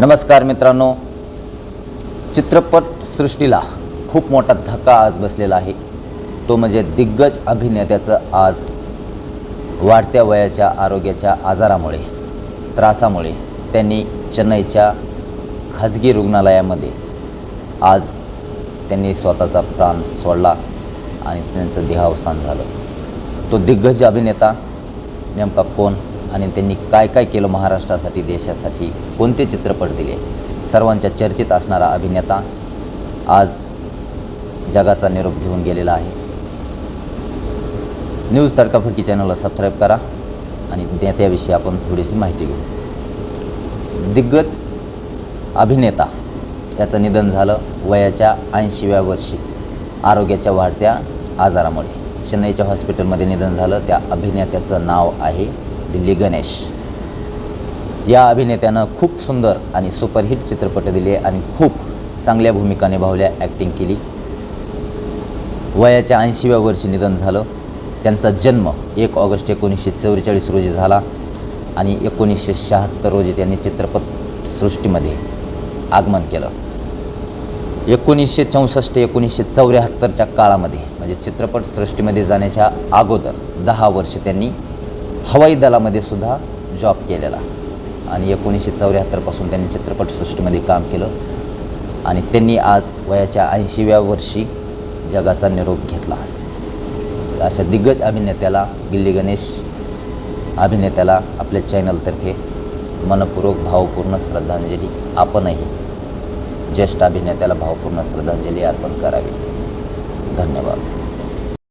नमस्कार मित्रांनो. चित्रपटसृष्टीला खूप मोठा धक्का आज बसलेला आहे. तो म्हणजे दिग्गज अभिनेत्याचं आज वाढत्या वयाच्या आरोग्याच्या आजारामुळे त्रासामुळे त्यांनी चेन्नईच्या खाजगी रुग्णालयामध्ये आज त्यांनी स्वतःचा प्राण सोडला आणि त्यांचं देहावसान झालं. तो दिग्गज अभिनेता नेमका कोण? आणि त्यांनी काय काय केलं महाराष्ट्रासाठी देशासाठी कोणते चित्रपट दिले? सर्वांच्या चर्चेत असणारा अभिनेता आज जगाचा निरोप घेऊन गेलेला आहे. न्यूज तडकाफडकी चॅनलला सबस्क्राईब करा आणि नेत्याविषयी आपण थोडीशी माहिती घेऊ. दिग्गज अभिनेता याचं निधन झालं वयाच्या ऐंशीव्या वर्षी. आरोग्याच्या वाढत्या आजारामुळे. चेन्नईच्या हॉस्पिटलमध्ये निधन झालं. त्या अभिनेत्याचं नाव आहे दिल्ली गणेश. या अभिनेत्यानं खूप सुंदर आणि सुपरहिट चित्रपट दिले आणि खूप चांगल्या भूमिका निभावल्या ॲक्टिंग केली. वयाच्या ऐंशीव्या वर्षी निधन झालं. त्यांचा जन्म एक ऑगस्ट एकोणीसशे चौवेचाळीस रोजी झाला आणि एकोणीसशे शहात्तर रोजी त्यांनी चित्रपटसृष्टीमध्ये आगमन केलं. एकोणीसशे चौसष्ट एकोणीसशे चौऱ्याहत्तरच्या काळामध्ये म्हणजे चित्रपटसृष्टीमध्ये जाण्याच्या अगोदर दहा वर्ष त्यांनी हवाई दलामध्ये सुद्धा जॉब केलेला. आणि एकोणीसशे चौऱ्याहत्तरपासून त्यांनी चित्रपटसृष्टीमध्ये काम केलं. आणि त्यांनी आज वयाच्या ऐंशीव्या वर्षी जगाचा निरोप घेतला. अशा दिग्गज अभिनेत्याला गिल्ली गणेश अभिनेत्याला आपल्या चॅनलतर्फे मनपूर्वक भावपूर्ण श्रद्धांजली आपणही ज्येष्ठ अभिनेत्याला भावपूर्ण श्रद्धांजली अर्पण करावी. धन्यवाद.